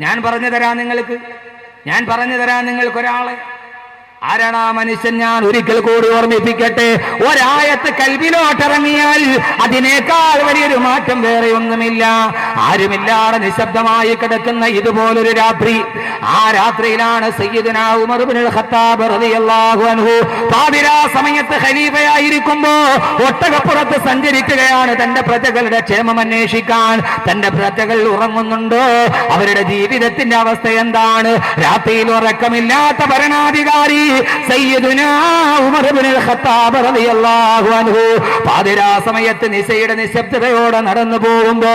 ഞാൻ പറഞ്ഞു തരാം നിങ്ങൾക്ക്. ഞാൻ പറഞ്ഞു തരാം നിങ്ങൾക്ക് ഒരാളെ ആരാണ് ആ മനുഷ്യൻ? ഞാൻ ഒരിക്കൽ കൂടി ഓർമ്മിപ്പിക്കട്ടെ. ഒരായത്ത് കൽവിലോട്ടിറങ്ങിയാൽ അതിനേക്കാൾ വലിയൊരു മാറ്റം വേറെ ഒന്നുമില്ല ആരുമില്ലാതെ നിശബ്ദമായി കിടക്കുന്ന ഇതുപോലൊരു രാത്രി. ആ രാത്രിയിലാണ് ഖത്താബ് റളിയല്ലാഹു അൻഹു സമയത്ത് ഖലീഫയായിരിക്കുമ്പോ ഒട്ടകപ്പുറത്ത് സഞ്ചരിക്കുകയാണ് തന്റെ പ്രജകളുടെ ക്ഷേമം അന്വേഷിക്കാൻ. തന്റെ പ്രജകൾ ഉറങ്ങുന്നുണ്ടോ? അവരുടെ ജീവിതത്തിന്റെ അവസ്ഥ എന്താണ്? രാത്രിയിൽ ഉറക്കമില്ലാത്ത ഭരണാധികാരി അൻഹു. പാതിരാ സമയത്ത് നിശയുടെ നിശബ്ദതയോടെ നടന്നു പോകുമ്പോ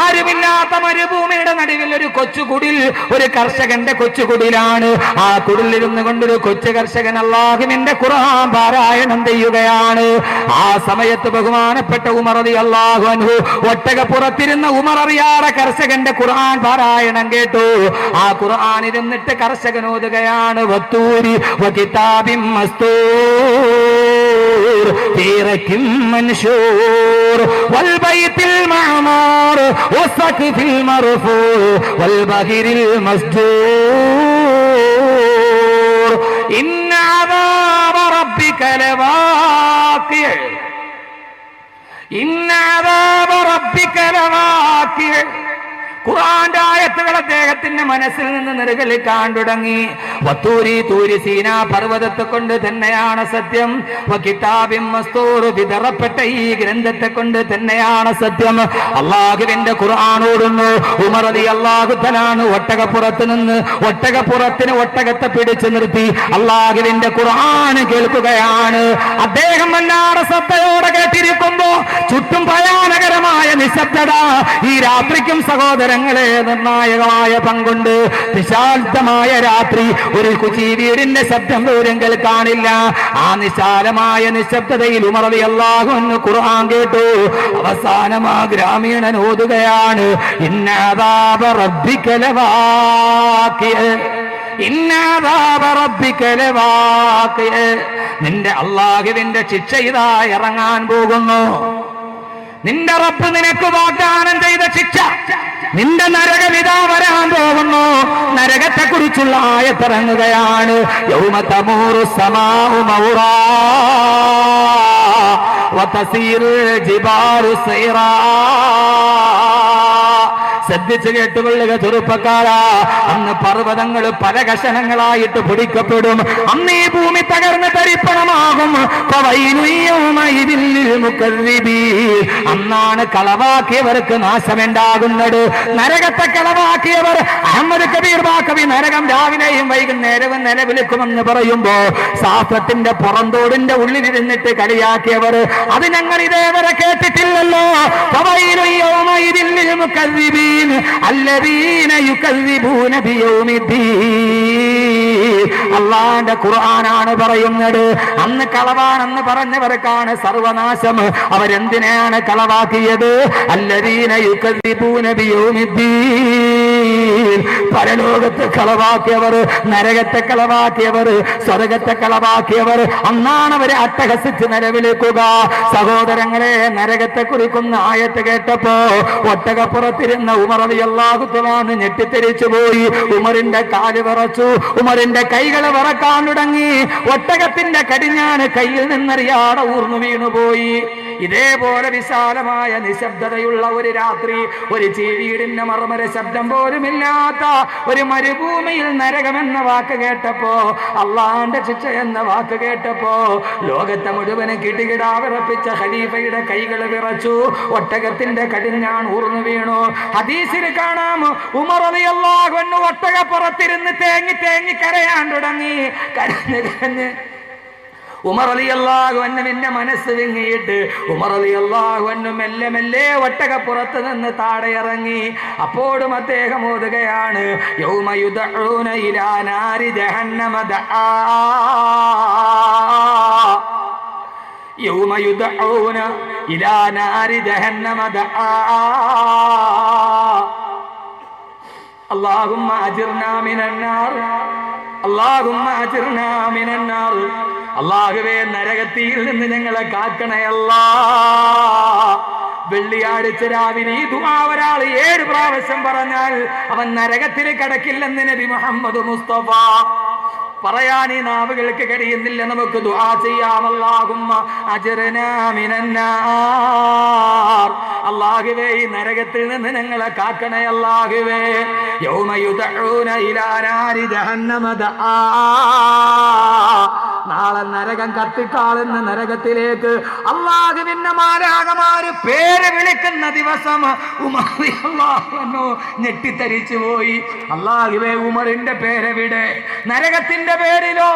ആരുമില്ലാത്ത മരുഭൂമിയുടെ നടുവിൽ ഒരു കൊച്ചുകുടിൽ ഒരു കർഷകന്റെ കൊച്ചുകുടിലാണ്. ആ കുടിലിരുന്ന് കൊണ്ടൊരു കൊച്ചു കർഷകൻ അള്ളാഹുവിന്റെ ഖുർആൻ പാരായണം ചെയ്യുകയാണ്. ആ സമയത്ത് ബഹുമാനപ്പെട്ട ഉമർ അള്ളാഹു അനുഹു ഒട്ടകപ്പുറത്തിരുന്ന ഉമർ അറിയാതെ കർഷകന്റെ ഖുർആൻ പാരായണം കേട്ടു. ആ ഖുർആൻ ഇരുന്നിട്ട് കർഷകൻ ഓതുകയാണ് വത്തൂരി كتاب مستور في رك منشور والبيت المعمور والسقف المرفوع والبهر المسجور إن عذاب ربك لواقع إن عذاب ربك لواقع ഖുർആന്റെ ആയത്തുകൾ അദ്ദേഹത്തിന്റെ മനസ്സിൽ നിന്ന് നിറുകലിക്കാൻ തുടങ്ങി വത്തൂരി തൂരി സീന പർവതത്തെ കൊണ്ട് തന്നെയാണ് സത്യം. വിതറപ്പെട്ട ഈ ഗ്രന്ഥത്തെ കൊണ്ട് തന്നെയാണ് സത്യം. അള്ളാഹുവിന്റെ ഖുറാനോടുന്നു ഉമർ അലി അള്ളാഹുത്തലാണ് ഒട്ടകപ്പുറത്ത് നിന്ന് ഒട്ടകപ്പുറത്തിന് ഒട്ടകത്തെ പിടിച്ചു നിർത്തി. അള്ളാഹുവിന്റെ ഖുർആൻ കേൾക്കുകയാണ്. അദ്ദേഹം വല്ലാതെ ശ്രദ്ധയോടെ കേട്ടിരിക്കുമ്പോ ചുറ്റും ഭയാനകരമായ നിശബ്ദത ഈ രാത്രിക്കും സഹോദരങ്ങളെ നിർണായകമായ പങ്കുണ്ട്. വിശാന്തമായ രാത്രി ഒരു കുച്ചി വീടിന്റെ ശബ്ദം പോലും കേൾക്കാനില്ല. ആ നിശാലമായ നിശബ്ദതയിൽ ഉമറവി അള്ളാഹുന്ന് ഖുർആൻ കേട്ടു. അവസാനം ആ ഗ്രാമീണൻ ഓതുകയാണ് നിന്റെ അള്ളാഹുവിന്റെ ശിക്ഷ ഇതാ ഇറങ്ങാൻ പോകുന്നു. നിന്റെ റബ്ബ് നിനക്ക് വാഗ്ദാനം ചെയ്ത ശിക്ഷ. നിന്റെ നരകവിതാ വരാൻ പോകുന്നു. നരകത്തെ കുറിച്ചുള്ള ആയത്തിറങ്ങുകയാണ് യൗമതമൂറു മൗറാ ശ്രദ്ധിച്ചു കേട്ടുകൊള്ളുക ചെറുപ്പക്കാരാ. അന്ന് പർവതങ്ങൾ പല കഷണങ്ങളായിട്ട് പൊടിക്കപ്പെടും. അന്ന് ഈ ഭൂമി തകർന്ന് തരിപ്പണമാകും. അന്നാണ് കളവാക്കിയവർക്ക് നാശമുണ്ടാകുന്നത്. നരകത്തെ കളവാക്കിയവർ അഹമ്മദ് കബീർ ബാക്കവി നരകം രാവിലെയും വൈകുന്നേരവും നിലവിളിക്കുമെന്ന് പറയുമ്പോ ശാസ്ത്രത്തിന്റെ പുറന്തോടിന്റെ ഉള്ളിലിരുന്നിട്ട് കളിയാക്കിയവർ അത് ഞങ്ങൾ ഇതേവരെ കേട്ടിട്ടില്ലല്ലോ. ഫവൈലു യൗമഇദിൻ للمكذبين الذين يكذبون بيوم الدين അള്ളാന്റെ ഖുർആനാണ് പറയുന്നത് അന്ന് കളവാണെന്ന് പറഞ്ഞവർക്കാണ് സർവനാശം അവരെന്തിനാണ് കളവാക്കിയത് അല്ലദീന യുക്കദ്ദിബൂന ബിയൗമിദ്ദീൻ പരലോകത്തെ കളവാക്കിയവർ നരകത്തെ കളവാക്കിയവർ സ്വർഗത്തെ കളവാക്കിയവർ അന്നാണ് അവരെ അട്ടഹസിച്ച് നിലവിലേക്കുക സഹോദരങ്ങളെ നരകത്തെ കുറിക്കുന്ന ആയത്ത് കേട്ടപ്പോ ഒട്ടകപ്പുറത്തിരുന്ന ഉമറവി അള്ളാഹുത്തലാന്ന് ഞെട്ടിത്തിരിച്ചു പോയി. ഉമറിന്റെ കാൽ വിറച്ചു. ഉമറിന്റെ കൈകൾ വിറക്കാൻ തുടങ്ങി. ഒട്ടകത്തിന്റെ കടിഞ്ഞാണ് കയ്യിൽ നിന്നറിയാതെ ഊർന്നു വീണുപോയി. ഇതേപോലെ വിശാലമായ നിശബ്ദതയുള്ള ഒരു രാത്രി ഒരു ചീവീടിന്റെ മർമര ശബ്ദം പോലുമില്ലാത്ത ഒരു മരുഭൂമിയിൽ നരകമെന്ന വാക്ക് കേട്ടപ്പോ അള്ളാന്റെ ശിക്ഷ എന്ന വാക്ക് കേട്ടപ്പോ ലോകത്തെ മുഴുവൻ കിടുകിടാ വിറപ്പിച്ച ഖലീഫയുടെ കൈകൾ വിറച്ചു ഒട്ടകത്തിന്റെ കടിഞ്ഞാൺ ഊർന്നു വീണു. ഹദീസിൽ കാണാം ഉമർ അലിയല്ലാഹു ഒട്ടകപ്പുറത്തിരുന്ന് തേങ്ങി തേങ്ങി കരയാൻ തുടങ്ങി. കരഞ്ഞ് കരഞ്ഞ് ഉമർ അലി അള്ളാഹു എന്നെ മനസ്സ് വിങ്ങിയിട്ട് ഉമർ അലി അള്ളാഹു എന്നു മെല്ലെ മെല്ലെ ഒട്ടകപ്പുറത്ത് നിന്ന് താഴെ ഇറങ്ങി അപ്പോഴും അദ്ദേഹം ഓതുകയാണ് യൗമയുദഊന ഇലാ നാരി ജഹന്നമ ദആ. യൗമയുദഊന ഇലാ നാരി ജഹന്നമ ദആ. اللهم أجرنا من النار അള്ളാഹുവേ നരകത്തിയിൽ നിന്ന് ഞങ്ങളെ കാക്കണയല്ല. വെള്ളിയാഴ്ച രാവിലെ ഈ ദുആ ഒരാൾ ഏഴ് പ്രാവശ്യം പറഞ്ഞാൽ അവൻ നരകത്തിൽ കടക്കില്ലെന്ന് നബി മുഹമ്മദ് മുസ്തഫ. പറയാൻ ഈ നാവുകൾക്ക് കഴിയുന്നില്ല. നമുക്ക് ദുആ ചെയ്യാം അല്ലാഹുമ്മ അജ്റനാ മിനന്നാർ. അല്ലാഹുവേ ഈ നരകത്തിൽ നിന്ന് ഞങ്ങളെ കാക്കണേ അല്ലാഹുവേ. യൗമ യുദഊന ഇലാ നാരി ജഹന്നമ നാളെ നരകം കത്തിക്കാളുന്ന നരകത്തിലേക്ക് അള്ളാഹുവിന്റെ മാരാകമാര് പേര് വിളിക്കുന്ന ദിവസം ഉമർ അള്ളാഹുവെന്നോ ഞെട്ടിത്തരിച്ചു പോയി. അള്ളാഹുവേ ഉമറിന്റെ പേരെവിടെ നരകത്തിന്റെ പേരിലോ?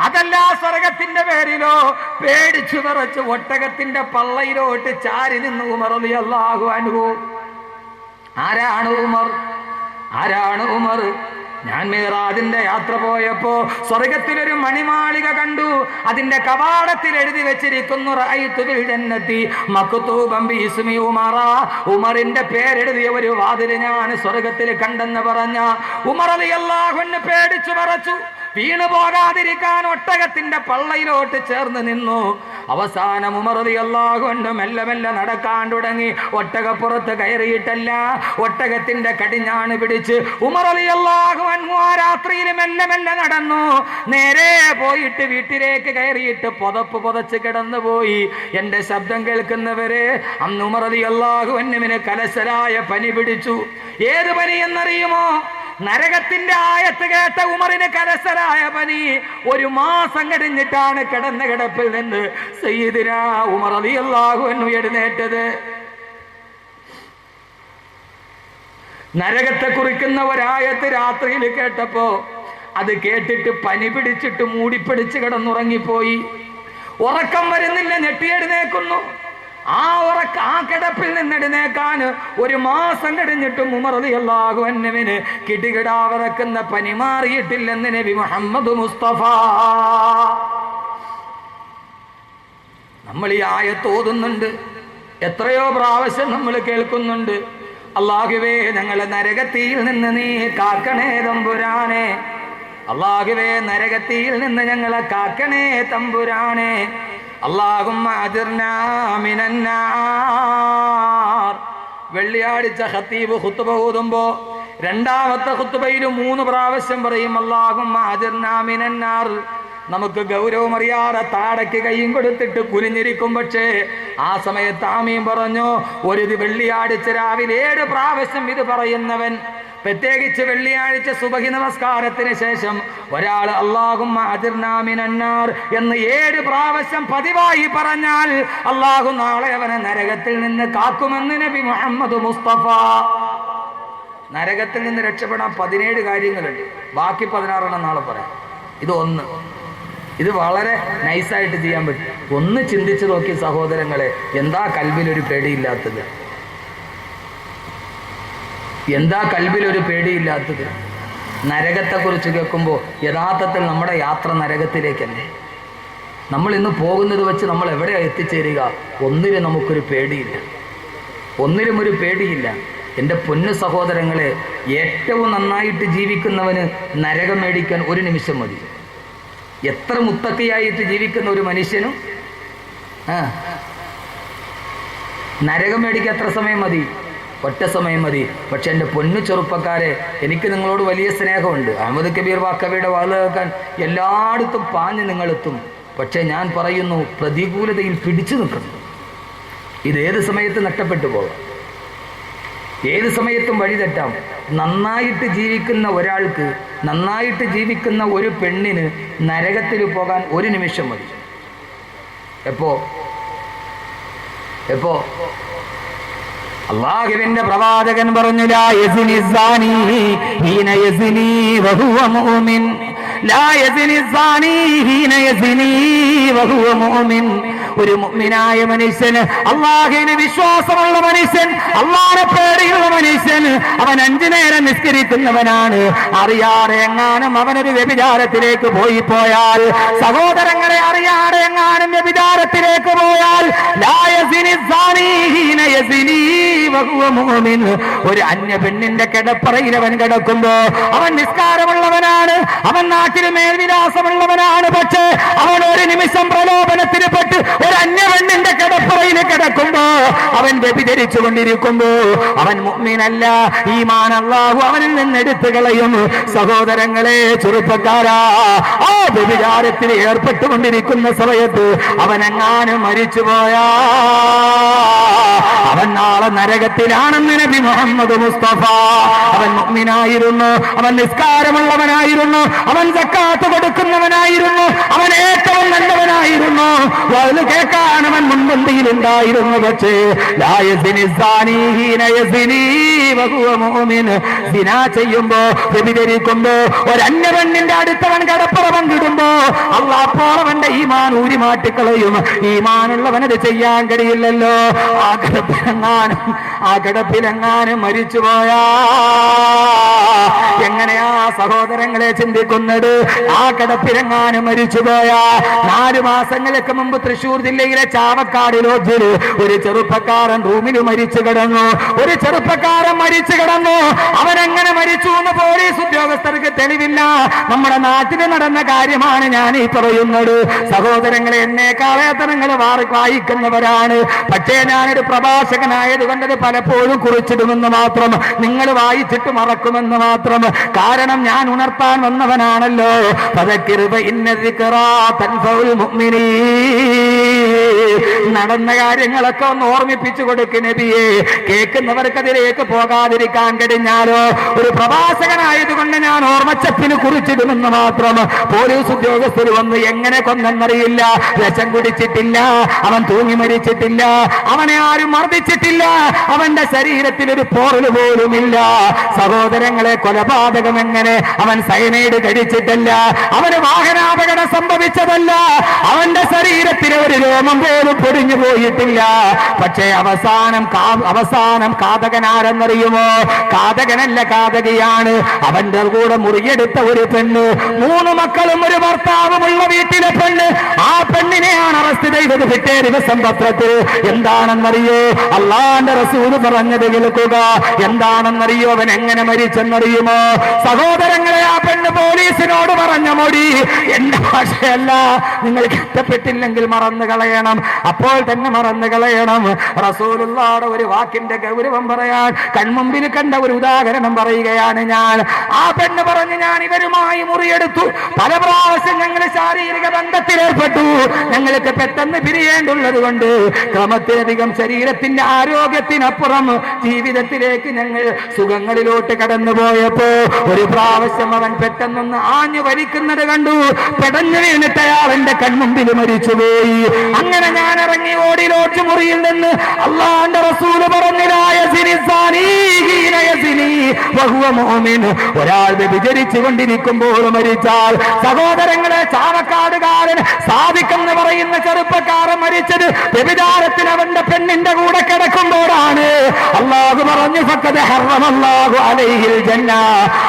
അതല്ല സ്വർഗത്തിന്റെ പേരിലോ? പേടിച്ചു നിറച്ച് ഒട്ടകത്തിന്റെ പള്ളയിലോട്ട് ചാരി നിന്ന് ഉമറലി അള്ളാഹു അനുഭവം ആരാണ് ഉമർ? ആരാണ് ഉമർ? ഞാൻ മേറാദിന്റെ യാത്ര പോയപ്പോ സ്വർഗത്തിലൊരു മണിമാളിക കണ്ടു. അതിന്റെ കവാടത്തിൽ എഴുതി വെച്ചിരിക്കുന്നു ഉമറിന്റെ പേരെഴുതിയ ഒരു വാതിൽ ഞാൻ സ്വർഗത്തിൽ കണ്ടെന്ന് പറഞ്ഞ ഉമർ അലി അൻഹു പേടിച്ചു പറച്ചു വീണു പോകാതിരിക്കാൻ ഒട്ടകത്തിന്റെ പള്ളയിലോട്ട് ചേർന്ന് നിന്നു. അവസാനം ഉമറതി അള്ളാഹുണ്ട് മെല്ലെ മെല്ലെ നടക്കാൻ തുടങ്ങി. ഒട്ടകപ്പുറത്ത് കയറിയിട്ടല്ല ഒട്ടകത്തിന്റെ കടിഞ്ഞാണ് പിടിച്ച് ഉമറതി അള്ളാഹു രാത്രിയിൽ മെല്ലെ മെല്ലെ നടന്നു. നേരെ പോയിട്ട് വീട്ടിലേക്ക് കയറിയിട്ട് പുതപ്പ് പുതച്ച് കിടന്നു പോയി എന്റെ ശബ്ദം കേൾക്കുന്നവരെ അന്ന് ഉമറതി അള്ളാഹു കലശലായ പനി പിടിച്ചു. ഏത് പനി എന്നറിയുമോ? നരകത്തിന്റെ ആയത്ത് കേട്ട ഉമറിന് കലസരായ പനി ഒരു മാസം കഴിഞ്ഞിട്ടാണ് കിടന്ന കിടപ്പിൽ നിന്ന് സയ്യിദിന ഉമർ അലിയല്ലാഹു എന്ന് എഴുന്നേറ്റത്. നരകത്തെ കുറിക്കുന്ന ഒരായത്ത് രാത്രിയിൽ കേട്ടപ്പോ അത് കേട്ടിട്ട് പനി പിടിച്ചിട്ട് മൂടിപ്പിടിച്ച് കിടന്നുറങ്ങിപ്പോയി. ഉറക്കം വരുന്നില്ല ഞെട്ടിയെഴുന്നേക്കുന്നു ആ ഉറക്ക ആ കിടപ്പിൽ നിന്നെഴുന്നേക്കാൻ ഒരു മാസം കഴിഞ്ഞിട്ടും ഉമറതി അള്ളാഹു അന്നവിന് കിടുകിടാ വിറക്കുന്ന പനി മാറിയിട്ടില്ലെന്ന് നബി മുഹമ്മദ് മുസ്തഫ. നമ്മൾ ഈ ആയത്ത് ഓതുന്നുണ്ട്. എത്രയോ പ്രാവശ്യം നമ്മൾ കേൾക്കുന്നുണ്ട്. അള്ളാഹുവേ ഞങ്ങളെ നരകത്തിയിൽ നിന്ന് നീ കാക്കണേ തമ്പുരാനെ. അള്ളാഹുവേ നരകത്തിയിൽ നിന്ന് ഞങ്ങളെ കാക്കണേ തമ്പുരാനെ. അള്ളാഹും വെള്ളിയാഴ്ച ഹത്തീബ് ഹുത്തുബ ഊതുമ്പോ രണ്ടാമത്തെ ഹുത്തുബയിൽ മൂന്ന് പ്രാവശ്യം പറയും അള്ളാഹും മിനന്നാർ. നമുക്ക് ഗൗരവമറിയാതെ താടയ്ക്ക് കൈയും കൊടുത്തിട്ട് കുനിഞ്ഞിരിക്കും പക്ഷേ ആ സമയത്ത് ആമീൻ പറഞ്ഞു ഒരു വെള്ളിയാടിച്ച് രാവിലെ ഏഴ് പ്രാവശ്യം ഇത് പറയുന്നവൻ. പ്രത്യേകിച്ച് വെള്ളിയാഴ്ച സുബഹി നമസ്കാരത്തിന് ശേഷം ഒരാൾ അള്ളാഹും എന്ന് ഏഴ് പ്രാവശ്യം പതിവായി പറഞ്ഞാൽ അള്ളാഹു നാളെ അവനെ നരകത്തിൽ നിന്ന് കാക്കുമെന്ന് നബി മുഹമ്മദ് മുസ്തഫ. നരകത്തിൽ നിന്ന് രക്ഷപ്പെടാൻ പതിനേഴ് കാര്യങ്ങളുണ്ട്. ബാക്കി പതിനാറെണ്ണം നാളെ പറയാം. ഇത് ഒന്ന്. ഇത് വളരെ നൈസായിട്ട് ചെയ്യാൻ പറ്റും. ഒന്ന് ചിന്തിച്ചു നോക്കി സഹോദരങ്ങളെ എന്താ കൽവിലൊരു പേടിയില്ലാത്തത്? എന്താ കൽവിലൊരു പേടിയില്ലാത്തത്? നരകത്തെക്കുറിച്ച് കേൾക്കുമ്പോൾ യഥാർത്ഥത്തിൽ നമ്മുടെ യാത്ര നരകത്തിലേക്കല്ലേ? നമ്മൾ ഇന്ന് പോകുന്നത് വെച്ച് നമ്മൾ എവിടെയാണ് എത്തിച്ചേരുക? ഒന്നിലും നമുക്കൊരു പേടിയില്ല. ഒന്നിലും ഒരു പേടിയില്ല. എന്റെ പൊന്നു സഹോദരങ്ങളെ ഏറ്റവും നന്നായിട്ട് ജീവിക്കുന്നവന് നരകം മേടിക്കാൻ ഒരു നിമിഷം മതി. എത്ര മുത്തക്കിയായിട്ട് ജീവിക്കുന്ന ഒരു മനുഷ്യനും നരകം മേടിക്കാൻ എത്ര സമയം മതി? ഒറ്റ സമയം മതി. പക്ഷെ എന്റെ പൊന്നു ചെറുപ്പക്കാരെ എനിക്ക് നിങ്ങളോട് വലിയ സ്നേഹമുണ്ട്. അഹമ്മദ് കബീർ വാക്കവയുടെ വാൾ കേൾക്കാൻ എല്ലായിടത്തും പാഞ്ഞ് നിങ്ങളെത്തും. പക്ഷേ ഞാൻ പറയുന്നു പ്രതികൂലതയിൽ പിടിച്ചു നിൽക്കുന്നു. ഇത് ഏത് സമയത്ത് നഷ്ടപ്പെട്ടു പോകാം? ഏത് സമയത്തും വഴി തെറ്റാം. നന്നായിട്ട് ജീവിക്കുന്ന ഒരാൾക്ക് നന്നായിട്ട് ജീവിക്കുന്ന ഒരു പെണ്ണിന് നരകത്തിൽ പോകാൻ ഒരു നിമിഷം മതി. എപ്പോ? എപ്പോ? അള്ളാഹുവിന്റെ പ്രവാചകൻ പറഞ്ഞു ലാ ലാ ഒരു മുഅ്മിനായ മനുഷ്യൻ അള്ളാഹിന് വിശ്വാസമുള്ള മനുഷ്യൻ അള്ളാഹെ പേടിയുള്ള മനുഷ്യൻ അവൻ അഞ്ചു നേരം നിസ്കരിക്കുന്നവനാണ് അറിയാതെ എങ്ങാനും അവനൊരു വ്യഭിചാരത്തിലേക്ക് പോയി പോയാൽ സഹോദരങ്ങളെ അറിയാതെ എങ്ങാനും വ്യഭിചാരത്തിലേക്ക് പോയാൽ. ഒരു അന്യ പെണ്ണിന്റെ കിടപ്പറയിൽ അവൻ കിടക്കുമ്പോ അവൻ നിസ്കാരമുള്ളവനാണ് അവൻ നാട്ടിൽ മേൽവിലാസമുള്ളവനാണ് പക്ഷേ അവൻ ഒരു നിമിഷം പ്രലോഭനത്തിന് പെട്ട് ഒരു അന്യവണ്ണിന്റെ കിടപ്പറയിൽ കിടക്കുമ്പോ അവൻ വ്യഭിചരിച്ചു കൊണ്ടിരിക്കുമ്പോ അവൻ മുഗ്മീനല്ല. ഈ മാനല്ലാഹു അവനിൽ നിന്ന് എടുത്തു കളയും. സഹോദരങ്ങളെ ചെറുപ്പക്കാരാ ആ വ്യഭിചാരത്തിൽ ഏർപ്പെട്ടുകൊണ്ടിരിക്കുന്ന സമയത്ത് അവൻ എങ്ങാനും മരിച്ചുപോയാ അവൻ നാളെ നരകത്തിലാണെന്ന് നബി മുഹമ്മദ് മുസ്തഫ. അവൻ മുഗ്മിനായിരുന്നു. അവൻ നിസ്കാരമുള്ളവനായിരുന്നു. അവൻ സക്കാത്ത് കൊടുക്കുന്നവനായിരുന്നു. അവൻ ഏറ്റവും നല്ലവനായിരുന്നു കേൾക്കാൻ അവൻ മുൻപന്തിയിൽ ഉണ്ടായിരുന്നു പക്ഷേ ചെയ്യുമ്പോ വ്യഭിചരിക്കുമ്പോ ഒരന്യപെണ്ണിന്റെ അടുത്തവൻ കടപ്പുറ പങ്കിടുമ്പോ അള്ളാപ്പോളവന്റെ ഈ ഈമാൻ മാറ്റിക്കളയും. ഈമാനുള്ളവനത് ചെയ്യാൻ കഴിയില്ലല്ലോ. ആ കിടപ്പിലെങ്ങാനും ആ കിടപ്പിലെങ്ങാനും മരിച്ചുപോയാ എങ്ങനെയാ സഹോദരങ്ങളെ ചിന്തിക്കുന്നത്? ആ കിടപ്പിലെങ്ങാനും മരിച്ചുപോയാ നാലു മാസങ്ങൾക്ക് മുമ്പ് തൃശൂർ ജില്ലയിലെ ചാവക്കാട് ലോഡ്ജിൽ ഒരു ചെറുപ്പക്കാരൻ റൂമിൽ മരിച്ചു കിടന്നു. ഒരു ചെറുപ്പക്കാരൻ മരിച്ചു കിടന്നു. അവനെങ്ങനെ മരിച്ചു എന്ന് പോലീസ് ഉദ്യോഗസ്ഥർക്ക് തെളിവില്ല. നമ്മുടെ നാട്ടിൽ നടന്ന കാര്യമാണ് ഞാൻ ഈ പറയുന്നത്. സഹോദരങ്ങളെ എന്നെ നിങ്ങൾ വായിക്കുന്നവരാണ്. പക്ഷേ ഞാനൊരു പ്രഭാഷകനായത് കൊണ്ടത് പലപ്പോഴും കുറിച്ചിടുമെന്ന് മാത്രം നിങ്ങൾ വായിച്ചിട്ട് മറക്കുമെന്ന് മാത്രം. കാരണം ഞാൻ ഉണർത്താൻ വന്നവനാണല്ലോ. പതക്കിരുപ ഇന്നതിക്കറാ തൻഫൗൽ മുഅ്മിനീൻ. നടന്ന കാര്യങ്ങളൊക്കെ ഒന്ന് ഓർമ്മിപ്പിച്ചു കൊടുക്ക് നബിയെ. കേൾക്കുന്നവർക്ക് അതിലേക്ക് പോകാതിരിക്കാൻ കഴിഞ്ഞാലോ? ഒരു പ്രവാസകനായതുകൊണ്ട് ഞാൻ ഓർമ്മച്ചപ്പിന് കുറിച്ചിടുമെന്ന് മാത്രം പോലീസ് ഉദ്യോഗസ്ഥർ വന്ന് എങ്ങനെ കൊന്നെന്നറിയില്ല. വിഷം കുടിച്ചിട്ടില്ല അവൻ തൂങ്ങി മരിച്ചിട്ടില്ല അവനെ ആരും മർദ്ദിച്ചിട്ടില്ല അവന്റെ ശരീരത്തിൽ ഒരു പോറൽ പോലുമില്ല. സഹോദരങ്ങളെ കൊലപാതകം എങ്ങനെ അവൻ സൈനൈഡ് കഴിച്ചിട്ടല്ല? അവന് വാഹനാപകടം സംഭവിച്ചതല്ല. അവന്റെ ശരീരത്തിൽ ഒരു രോമം പോലും പൊടിഞ്ഞു പോയിട്ടില്ല. പക്ഷേ അവസാനം അവസാനം കാതകൻ ആരെന്നറിയുമോ? കാതകനല്ല കാതകയാണ്. അവന്റെ കൂടെ മുറിയെടുത്ത ഒരു പെണ്ണ് മൂന്ന് മക്കളും ഒരു ഭർത്താവുമുള്ള വീട്ടിലെ പെണ്ണ്. ആ പെണ്ണിനെയാണ് അറസ്റ്റ് ചെയ്തത് പിറ്റേ ദിവസം പത്രത്തിൽ. എന്താണെന്നറിയോ? അള്ളാന്റെ റസൂൽ പറഞ്ഞത് കേൾക്കുക. എന്താണെന്നറിയോ? അവൻ എങ്ങനെ മരിച്ചെന്നറിയുമോ? സഹോദരങ്ങളെ ആ പെണ്ണ് പോലീസിനോട് പറഞ്ഞ മൊഴി. എന്റെ ഭാഷയല്ല. നിങ്ങൾ ഇഷ്ടപ്പെട്ടില്ലെങ്കിൽ മറന്നു കളയണം അപ്പോൾ തന്നെ മറന്നു കളയണം. റസൂലുള്ളാടെ ഒരു വാക്കിന്റെ ഗൗരവം പറയാൻ കൺമുമ്പിൽ കണ്ട ഒരു ഉദാഹരണം പറയുകയാണ് ഞാൻ. ആ പെണ്ണ് പറഞ്ഞ് ഞാൻ ഇവരുമായി മുറിയെടുത്തു. പല പ്രാവശ്യം ഞങ്ങൾ ശാരീരിക ബന്ധത്തിൽ ഏർപ്പെട്ടു ഞങ്ങൾക്ക് പെട്ടെന്ന് പിരിയേണ്ടുള്ളത് കൊണ്ട് ക്രമത്തിലധികം ശരീരത്തിന്റെ ആരോഗ്യത്തിനപ്പുറം ജീവിതത്തിലേക്ക് ഞങ്ങൾ സുഖങ്ങളിലോട്ട് കടന്നു പോയപ്പോ ഒരു പ്രാവശ്യം അവൻ പെട്ടെന്നൊന്ന് ആഞ്ഞു വലിക്കുന്നത് കണ്ടു. പെടഞ്ഞു വീണിട്ട് എന്റെ കൺമുമ്പിൽ മരിച്ചുപോയി. അങ്ങനെ ഞാൻ ഇറങ്ങി ഓടിലോട്ട് മുറിയിൽ നിന്ന് അള്ളാന്റെ റസൂൽ പറഞ്ഞിലായ ഒരാൾ വ്യഭിചരിച്ചു കൊണ്ടിരിക്കുമ്പോൾ മരിച്ചാൽ സഹോദരങ്ങളെ ചാവക്കാടുകാരൻ സാധിക്കെന്ന് പറയുന്ന ചെറുപ്പക്കാരൻ മരിച്ചത് വ്യഭിചാരത്തിന് അവന്റെ പെണ്ണിന്റെ കൂടെ കിടക്കുമ്പോഴാണ്. അള്ളാഹു പറഞ്ഞു ഹറമല്ലാഹു അലൈഹിൽ ജന്ന.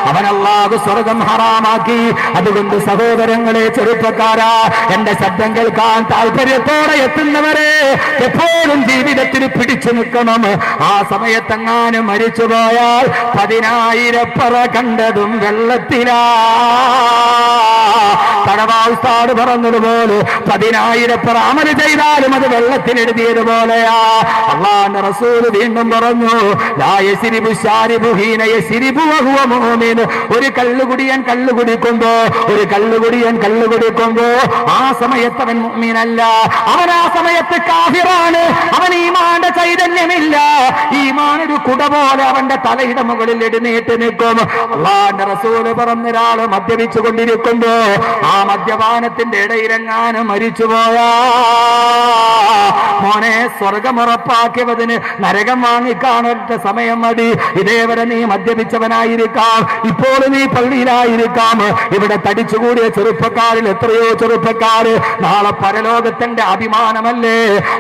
അവൻ അള്ളാഹു സ്വർഗം ഹറാമാക്കി. അതുകൊണ്ട് സഹോദരങ്ങളെ ചെറുപ്പക്കാരാ എന്റെ ശബ്ദം കേൾക്കാൻ താല്പര്യത്തോടെ എത്തുന്നവരെ എപ്പോഴും ജീവിതത്തിൽ പിടിച്ചു നിൽക്കണം. ആ സമയത്തെങ്ങാനും മരിച്ചു മരിച്ചുപോയാൽ പതിനായിരപ്പറ കണ്ടതും വെള്ളത്തിലാ. തടവാസ്താട് പറഞ്ഞതുപോലെ പതിനായിരപ്പറ അമൽ ചെയ്താലും അത് വെള്ളത്തിൽ എഴുതിയതുപോലെയാ. അള്ളാന്റെ റസൂൽ വീണ്ടും പറഞ്ഞു. ഒരു കള്ളുകുടിയൻ കള്ളു കുടിക്കുമ്പോ ഒരു കള്ളുകുടിയൻ കള്ളു കുടിക്കുമ്പോ ആ സമയത്ത് അവൻ മുഹ്മീനല്ല അവൻ ആ സമയത്ത് കാഹിറാണ് അവൻ ഈമാന്റെ ചൈതന്യമില്ല. ഈമാൻ ഒരു കുട പോലെ അവന്റെ തലയുടെ മുകളിൽ എഴുന്നേറ്റ് നിൽക്കും. അള്ളാന്റെ റസൂൽ പറഞ്ഞൊരാൾ മദ്യപിച്ചു കൊണ്ടിരിക്കുമ്പോ ആ മദ്യപാനത്തിന്റെ ഇടയിലെങ്ങാനും മരിച്ചുപോയാ മോനെ സ്വർഗമുറപ്പാക്കിയവതിന് നരകം വാങ്ങിക്കാണൊറ്റ സമയം മതി. ഇതേവരെ നീ മദ്യപിച്ചവനായിരിക്കാം. ഇപ്പോൾ നീ പള്ളിയിലായിരിക്കാം. ഇവിടെ തടിച്ചുകൂടിയ ചെറുപ്പക്കാരിൽ എത്രയോ ചെറുപ്പക്കാര്. നാളെ പരലോകത്തിന്റെ അഭിമാനമല്ലേ